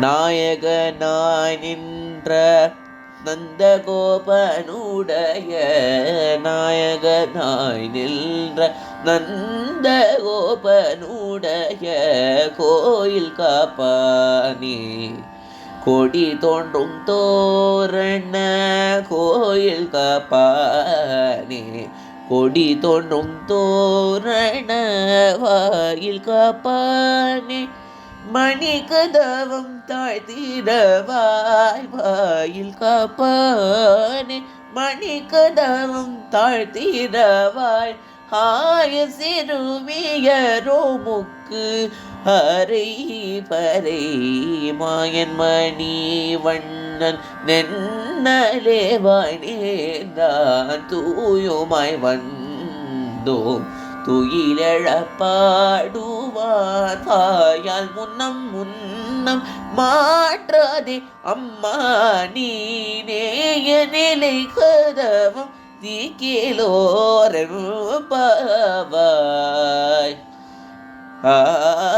நாயகனாய் நின்ற நந்த கோபனுடைய நாயகனாய் நின்ற நந்த கோபனுடைய கோயில் காப்பானே. கொடி தோன்றும் தோரண கோயில் காப்பானே. கொடி தோன்றும் தோரண வாயில் காப்பானே. மணி கதவம் தாழ்த்திடவாய் வாயில் காப்பானே. மணி கதவம் தாழ்த்திடவாய் ஆய சிறுமியரோமுக்கு அரை பறை. மாயன் மணி வண்ணன் நென்னலே வாணேந்தான் தூயுமாய் வந்தோம். துயிலழப்பாடுவார். தாயால் முன்னம் முன்னம் மாற்றாதே. அம்மா நீ நேய நிலை கதவம் தீக்கிலோரம் பாவாய். ஆ